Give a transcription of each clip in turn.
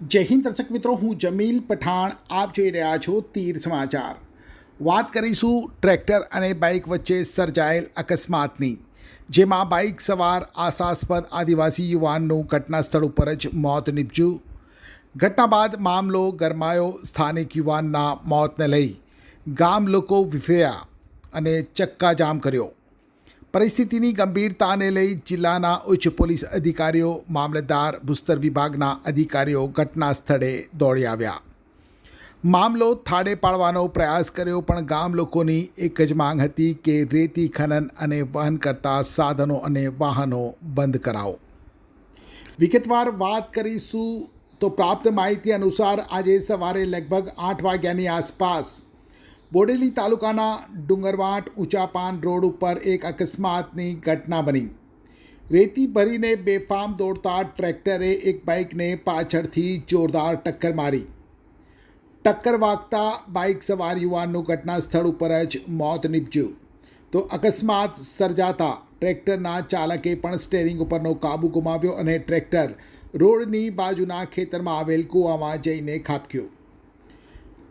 જય હિન્દ દર્શક મિત્રો, હું જમીલ પઠાણ, આપ જોઈ રહ્યા છો તીર સમાચાર. વાત કરીશું ટ્રેક્ટર અને બાઇક વચ્ચે સર્જાયેલ અકસ્માતની, જેમાં બાઇક સવાર આશાસ્પદ આદિવાસી યુવાનનું ઘટના સ્થળ ઉપર જ મોત નીપજ્યું. ઘટના બાદ મામલો ગરમાયો, સ્થાનિક યુવાનના મોતને લઈ ગામ લોકો વિફર્યા અને ચક્કાજામ કર્યો. પરિસ્થિતિની ગંભીરતાને લઈ જિલ્લાના ઉચ્ચ પોલીસ અધિકારીઓ, મામલતદાર ભૂસ્તર વિભાગના અધિકારીઓ ઘટના સ્થળે દોડી આવ્યા. મામલો થાળે પાડવાનો પ્રયાસ કર્યો, પણ ગામ લોકોની એક જ માંગ હતી કે રેતી, ખનન અને વહન કરતા સાધનો અને વાહનો બંધ કરાવો. વિગતવાર વાત કરીશું તો પ્રાપ્ત માહિતી અનુસાર આજે સવારે લગભગ આઠ વાગ્યાની આસપાસ બોડેલી તાલુકાના ડુંગરવાટ ઊંચાપાન રોડ ઉપર એક અકસ્માતની ઘટના બની. રેતી ભરીને બેફામ દોડતા ટ્રેક્ટરે એક બાઇકને પાછળથી જોરદાર ટક્કર મારી. ટક્કર વાગતા બાઇક સવાર યુવાનનું ઘટના સ્થળ ઉપર જ મોત નીપજ્યું. તો અકસ્માત સર્જાતા ટ્રેક્ટરના ચાલકે પણ સ્ટેરિંગ ઉપરનો કાબુ ગુમાવ્યો અને ટ્રેક્ટર રોડની બાજુના ખેતરમાં આવેલ કૂવામાં જઈને ખાબક્યું.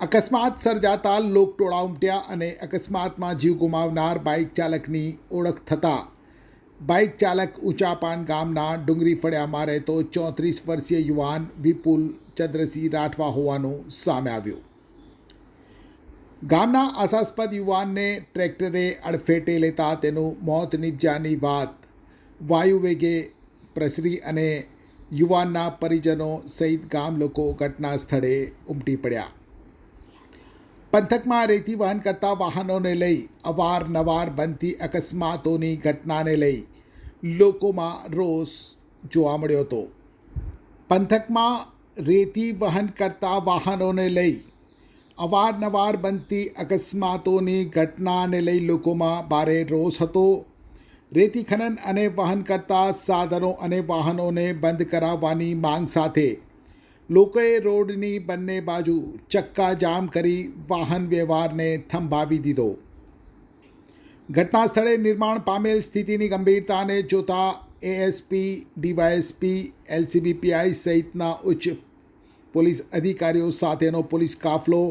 અકસ્માત સર્જાતા લોકટોળા ઉમટ્યા અને અકસ્માતમાં જીવ ગુમાવનાર બાઇક ચાલકની ઓળખ થતાં. બાઇક ચાલક ઊંચાપાન ગામના ડુંગરી ફળિયામાં રહેતો ચોત્રીસ વર્ષીય યુવાન વિપુલ ચંદ્રસિંહ રાઠવા હોવાનું સામે આવ્યું. ગામના આશાસ્પદ યુવાનને ટ્રેક્ટરે અડફેટે લેતા તેનું મોત નિપજાની વાત વાયુવેગે પ્રસરી અને યુવાનના પરિજનો સહિત ગામ લોકો ઘટના સ્થળે ઉમટી પડ્યા. પંથકમાં રેતી વહન કરતા વાહનોને લઈ અવારનવાર બનતી અકસ્માતોની ઘટનાને લઈ લોકોમાં રોષ જોવા મળ્યો હતો. પંથકમાં રેતી વહન કરતા વાહનોને લઈ અવારનવાર બનતી અકસ્માતોની ઘટનાને લઈ લોકોમાં ભારે રોષ હતો. રેતી ખનન અને વહન કરતા સાધનો અને વાહનોને બંધ કરાવવાની માંગ સાથે લોકોએ રોડની બંને બાજુ ચક્કા જામ કરી વાહન વ્યવહારને થંભાવી દીધો. ઘટના સ્થળે નિર્માણ પામેલ સ્થિતિની ગંભીરતાને જોતા એએસપી ડીવાયએસપી એલસીબીપીઆઈ સહિતના ઉચ્ચ પોલીસ અધિકારીઓ સાથેનો પોલીસ કાફલો,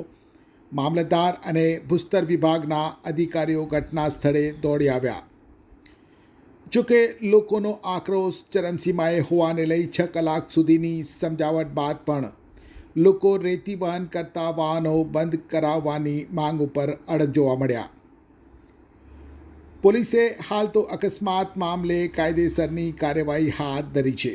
મામલતદાર અને ભૂસ્તર વિભાગના અધિકારીઓ ઘટના સ્થળે દોડી આવ્યા. જોકે લોકોનો આક્રોશ ચરમસીમાએ હોવાને લઈ છ કલાક સુધીની સમજાવટ બાદ પણ લોકો રેતી વહન કરતા વાહનો બંધ કરાવવાની માંગ ઉપર અડગ જોવા મળ્યા. પોલીસે હાલ તો અકસ્માત મામલે કાયદેસરની કાર્યવાહી હાથ ધરી છે.